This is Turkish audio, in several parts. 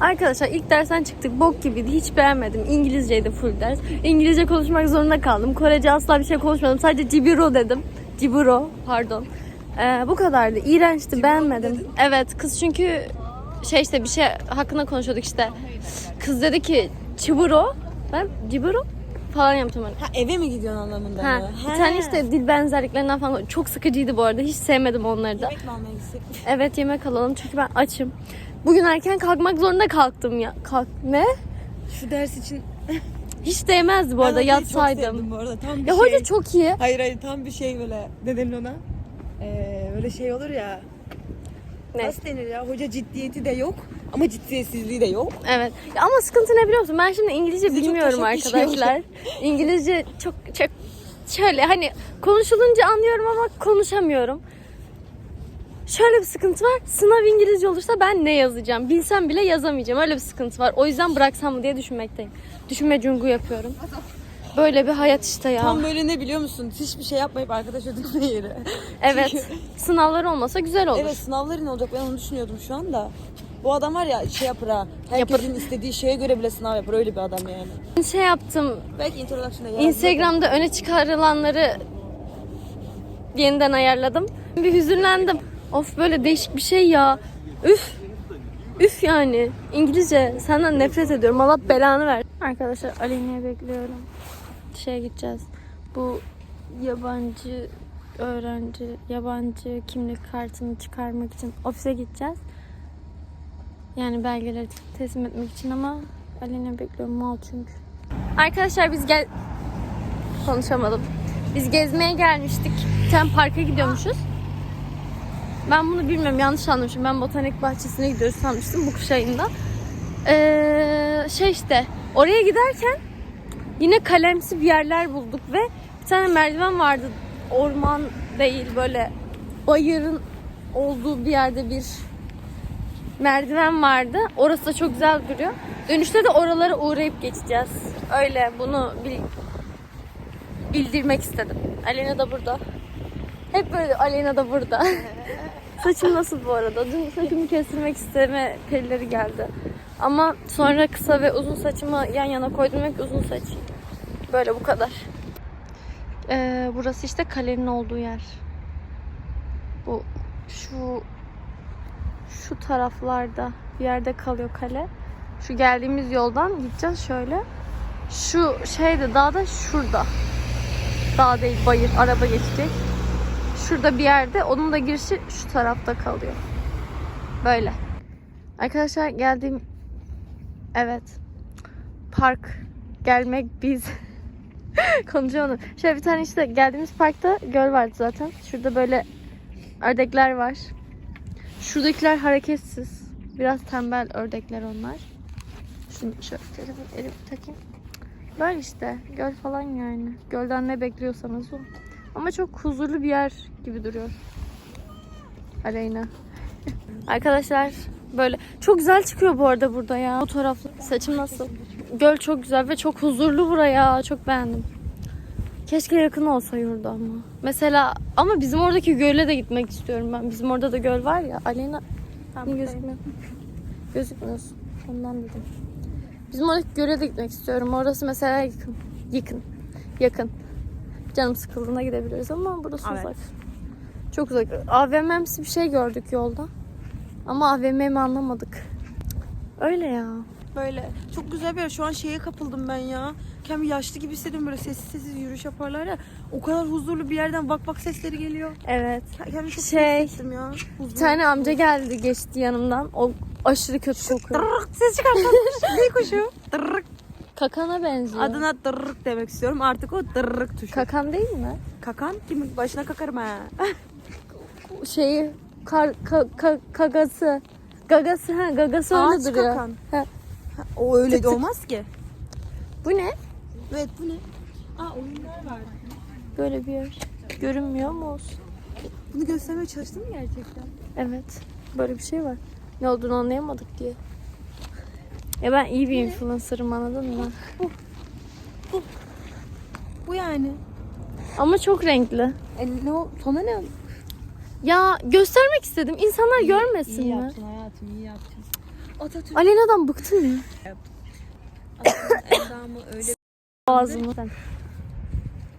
Arkadaşlar ilk dersten çıktık. Bok gibiydi. Hiç beğenmedim. İngilizceydi full ders. İngilizce konuşmak zorunda kaldım. Korece asla bir şey konuşmadım. Sadece cibiro dedim. Ciburo pardon. Ee, bu kadardı. İğrençti. beğenmedim. Evet kız çünkü şey işte bir şey hakkında konuşuyorduk işte. Kız dedi ki ciburo. Ben ciburo falan yaptım öyle. Ha eve mi gidiyorsun anlamında Ha, mı? bir tane işte dil benzerliklerinden falan çok sıkıcıydı bu arada. Hiç sevmedim onları da. Yemek mi almaya gitsek? Evet yemek alalım çünkü ben açım. Bugün erken kalkmak zorunda kalktım ya. Kalk ne? Şu ders için Hiç değmezdi bu arada yatsaydım. bu arada. Tam bir Ya şey. hoca çok iyi. Hayır hayır tam bir şey böyle. Ne denir ona? Ee, böyle şey olur ya. Ne? Nasıl denir ya? Hoca ciddiyeti de yok ama ciddiyetsizliği de yok. Evet. Ya ama sıkıntı ne biliyor musun? Ben şimdi İngilizce çok bilmiyorum taşak geçiyor. arkadaşlar. İngilizce çok çok şöyle hani konuşulunca anlıyorum ama konuşamıyorum. Şöyle bir sıkıntı var. Sınav İngilizce olursa ben ne yazacağım? Bilsem bile yazamayacağım. Öyle bir sıkıntı var. O yüzden bıraksam mı diye düşünmekteyim. Düşünme cungu yapıyorum. Böyle bir hayat işte ya. Tam böyle ne biliyor musun? Hiçbir şey yapmayıp arkadaş ödülme yeri. Evet. Çünkü- Sınavlar olmasa güzel olur. Evet sınavların olacak ben onu düşünüyordum şu anda. Bu adam var ya şey yapar ha. Herkesin istediği şeye göre bile sınav yapar. Öyle bir adam yani. Şey yaptım. Belki introduction'da. Instagram'da öne çıkarılanları yeniden ayarladım. Bir hüzünlendim. Of böyle değişik bir şey ya. Üf. Üf yani. İngilizce senden nefret ediyorum. Allah belanı ver. Arkadaşlar Aleyna'yı bekliyorum. Şeye gideceğiz. Bu yabancı öğrenci, yabancı kimlik kartını çıkarmak için ofise gideceğiz. Yani belgeleri teslim etmek için ama Aleyna bekliyorum mal çünkü. Arkadaşlar biz gel konuşamadım. Biz gezmeye gelmiştik. Tane parka gidiyormuşuz. Ben bunu bilmiyorum yanlış anlamışım. Ben botanik bahçesine gidiyoruz sanmıştım bu kış ayında. Ee, şey işte oraya giderken yine kalemsi bir yerler bulduk ve bir tane merdiven vardı. Orman değil böyle bayırın olduğu bir yerde bir merdiven vardı. Orası da çok güzel duruyor. Dönüşte de oralara uğrayıp geçeceğiz. Öyle bunu bil- bildirmek istedim. Alena da burada. Hep böyle Alena da burada. Saçım nasıl bu arada? Dün saçımı kestirmek isteme perileri geldi. Ama sonra kısa ve uzun saçımı yan yana koydum ve uzun saç. Böyle bu kadar. Ee, burası işte kalenin olduğu yer. Bu şu şu taraflarda bir yerde kalıyor kale. Şu geldiğimiz yoldan gideceğiz şöyle. Şu şeyde dağda şurada. Dağ değil bayır araba geçecek. Şurada bir yerde onun da girişi şu tarafta kalıyor. Böyle. Arkadaşlar geldiğim evet park gelmek biz konuşamadım. Şöyle bir tane işte geldiğimiz parkta göl vardı zaten. Şurada böyle ördekler var. Şuradakiler hareketsiz. Biraz tembel ördekler onlar. Şunu şöyle telefon elimi takayım. Böyle işte göl falan yani. Gölden ne bekliyorsanız o. Ama çok huzurlu bir yer gibi duruyor. Aleyna. Arkadaşlar böyle çok güzel çıkıyor bu arada burada ya. Fotoğraflı. Saçım nasıl? Göl çok güzel ve çok huzurlu buraya. Çok beğendim. Keşke yakın olsa yurda ama. Mesela ama bizim oradaki göle de gitmek istiyorum ben. Bizim orada da göl var ya. Aleyna niye gözükmüyor? Gözükmüyorsun. Ondan dedim. Bizim oradaki göle de gitmek istiyorum. Orası mesela yakın. Yakın. Yakın. Canım sıkıldığında gidebiliriz ama burası Evet. uzak. Çok uzak. AVM'msi bir şey gördük yolda. Ama AVM mi anlamadık. Öyle ya. Böyle çok güzel bir yer. Şu an şeye kapıldım ben ya. Kendimi yaşlı gibi hissediyorum böyle sessiz sessiz yürüyüş yaparlar ya. O kadar huzurlu bir yerden bak bak sesleri geliyor. Evet. Kendimi çok Şey, şey, hissettim ya. Huzurlu. Bir tane amca geldi geçti yanımdan. O aşırı kötü kokuyor. Tırrık ses çıkartmış. ne kuşu? Tırrık. Kakana benziyor. Adına tırrık demek istiyorum. Artık o tırrık tuşu. Kakan değil mi? Kakan kimin başına kakarım ha. Şeyi kar, ka- ka- kagası. Gagası ha gagası öyle Ağaç duruyor. kakan. Ha. Ha, O öyle Tık de tık. olmaz ki. Bu ne? Evet bu ne? Aa oyunlar var. Böyle bir yer. Görünmüyor ama olsun. Bunu göstermeye çalıştın mı gerçekten? Evet. Böyle bir şey var. Ne olduğunu anlayamadık diye. Ya ben iyi bir influencer'ım anladın mı? Bu yani. Ama çok renkli. E, ne o? Sana ne? Ya göstermek istedim. İnsanlar görmesin iyi mi? yaptın hayatım iyi yaptın. Atatürk Aleyna'dan bıktın mı? endamı öyle Ağzımı.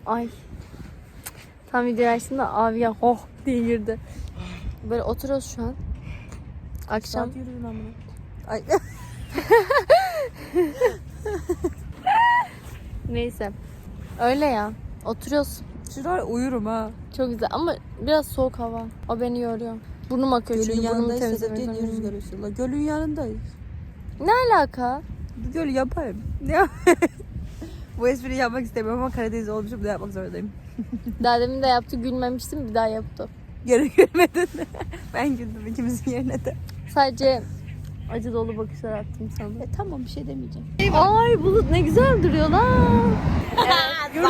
Ay. Tam video açtığımda abiye hoh diye girdi. Böyle oturuyoruz şu an. Akşam. saat yürüdüm ben bunu. Ay. Neyse. Öyle ya. Oturuyoruz. Şuraya uyurum ha. Çok güzel ama biraz soğuk hava. O beni yoruyor. Burnum akıyor Gölün çünkü burnumu yanındayız temizlemek Sedef'te zorundayım. Gölün yanındayız. Ne alaka? Bu gölü yapayım. Ne Bu espriyi yapmak istemiyorum ama Karadeniz olmuşum da yapmak zorundayım. Daha demin de yaptı gülmemiştim bir daha yaptı. Geri gülmedin. ben güldüm ikimizin yerine de. Sadece acı dolu bakışlar attım sana. E, tamam bir şey demeyeceğim. Ay bulut ne güzel duruyor lan. Evet,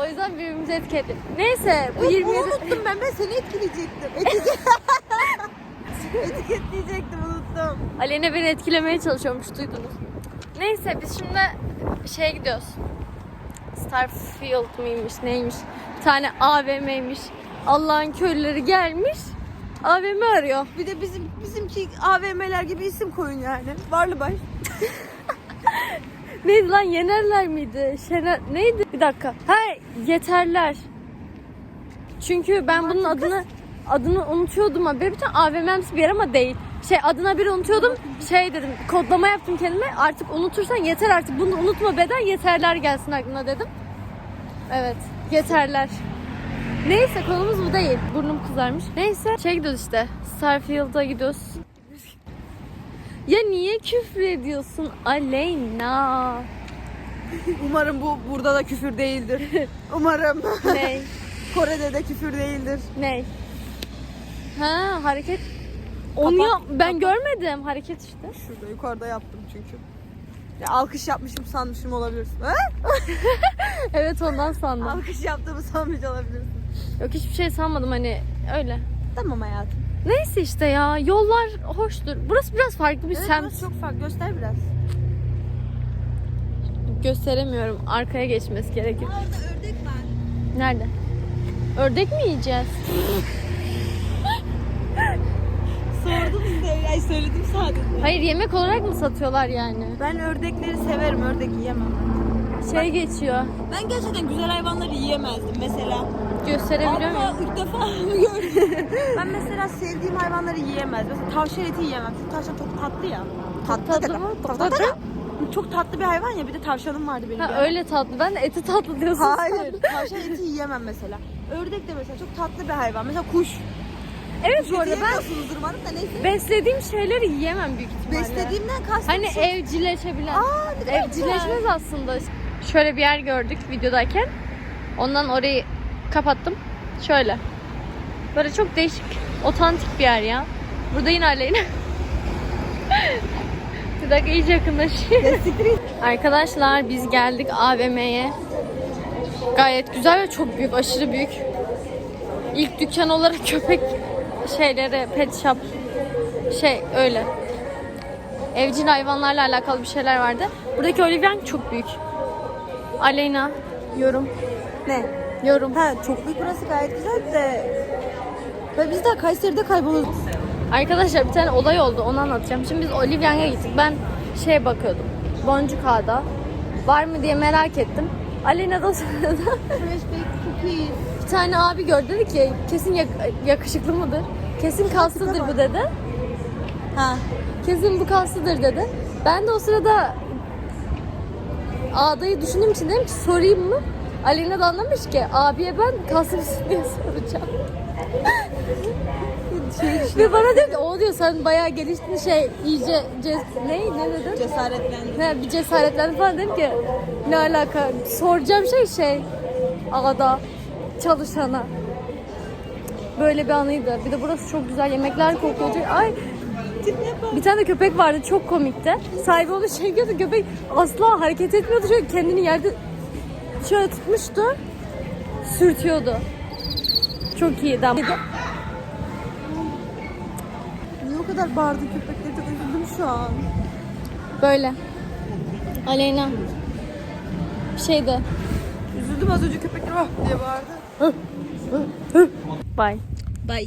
o yüzden birbirimizi etiketli. Neyse bu 27... unuttum ben. Ben seni etkileyecektim. Etiketleyecektim unuttum. Aleyna beni etkilemeye çalışıyormuş duydunuz. Neyse biz şimdi şeye gidiyoruz. Starfield miymiş neymiş. Bir tane AVM'ymiş. Allah'ın köylüleri gelmiş. AVM arıyor. Bir de bizim bizimki AVM'ler gibi isim koyun yani. Varlı baş. Neydi lan Yenerler miydi? Şener neydi? Bir dakika. Ha yeterler. Çünkü ben bunun adını adını unutuyordum ama bir tane AVM'msi bir yer ama değil. Şey adına bir unutuyordum. Şey dedim kodlama yaptım kendime. Artık unutursan yeter artık. Bunu unutma beden yeterler gelsin aklına dedim. Evet yeterler. Neyse konumuz bu değil. Burnum kızarmış. Neyse şey gidiyoruz işte. Starfield'a gidiyoruz. Ya niye küfür ediyorsun Aleyna? Umarım bu burada da küfür değildir. Umarım. Ney? Kore'de de küfür değildir. Ney? Ha hareket. Onu Kapat, yap- ben görmedim hareket işte. Şurada yukarıda yaptım çünkü. Ya alkış yapmışım sanmışım olabilirsin. Ha? Evet ondan sandım. Alkış yaptığımı sanmış olabilirsin. Yok hiçbir şey sanmadım hani öyle. Tamam hayatım. Neyse işte ya yollar hoştur. Burası biraz farklı bir Evet, semt. burası çok farklı. Göster biraz. Gösteremiyorum. Arkaya geçmesi gerekir. Orada ördek var. Nerede? Ördek mi yiyeceğiz? Sordum size. Ay söyledim sadece. Hayır yemek olarak mı satıyorlar yani? Ben ördekleri severim. Ördek yiyemem. Şey geçiyor. Ben gerçekten güzel hayvanları yiyemezdim mesela. Gösterebiliyor muyum? ilk defa gördüm. ben mesela sevdiğim hayvanları yiyemezdim. Mesela tavşan eti yiyemem. Çünkü tavşan çok tatlı ya. Tatlı da- mı? Tatlı Tatlı. Çok tatlı bir hayvan ya. Bir de tavşanım vardı benim. Ha ara. öyle tatlı. Ben de eti tatlı diyorsun. Hayır. Tavşan eti yiyemem mesela. Ördek de mesela çok tatlı bir hayvan. Mesela kuş. Evet bu arada ben umarım da neyse. beslediğim şeyleri yiyemem büyük ihtimalle. Beslediğimden kastım Hani şey- evcilleşebilen. Aa. Evcilleşmez aslında. Şöyle bir yer gördük videodayken. Ondan orayı kapattım. Şöyle. Böyle çok değişik, otantik bir yer ya. Burada yine Aleyna. bir dakika iyice yakınlaşıyor. Arkadaşlar biz geldik AVM'ye. Gayet güzel ve çok büyük, aşırı büyük. İlk dükkan olarak köpek şeyleri, pet shop şey öyle. Evcil hayvanlarla alakalı bir şeyler vardı. Buradaki Olivier çok büyük. Aleyna yorum. Ne? Yorum. Ha çok büyük burası gayet güzel de. Ve biz de Kayseri'de kayboluyoruz. Arkadaşlar bir tane olay oldu onu anlatacağım. Şimdi biz Olivier'e gittik. Ben şeye bakıyordum. Boncuk Ağa'da. Var mı diye merak ettim. Aleyna da Fresh baked cookies. bir tane abi gördü dedi ki kesin yak- yakışıklı mıdır? Kesin kaslıdır bu dedi. Ha. Kesin bu kaslıdır dedi. Ben de o sırada Ağda'yı düşündüğüm için dedim ki sorayım mı? Aleyna da anlamış ki abiye ben kaslı mısın diye soracağım. Ve bana diyor ki o diyor sen bayağı geliştin şey iyice ces ne ne dedin? Cesaretlendim. Ne bir cesaretlendi falan dedim ki ne alaka soracağım şey şey Ağda çalışana. Böyle bir anıydı. Bir de burası çok güzel yemekler kokuyordu. Ay bir tane köpek vardı çok komikti. Sahibi onu çekiyordu köpek asla hareket etmiyordu. Şöyle kendini yerde şöyle tutmuştu. Sürtüyordu. Çok iyiydi ama. Niye o kadar bağırdı köpekleri? Çok üzüldüm şu an. Böyle. Aleyna. Bir şeydi. Üzüldüm az önce köpekler oh diye bağırdı. Bye. Bye.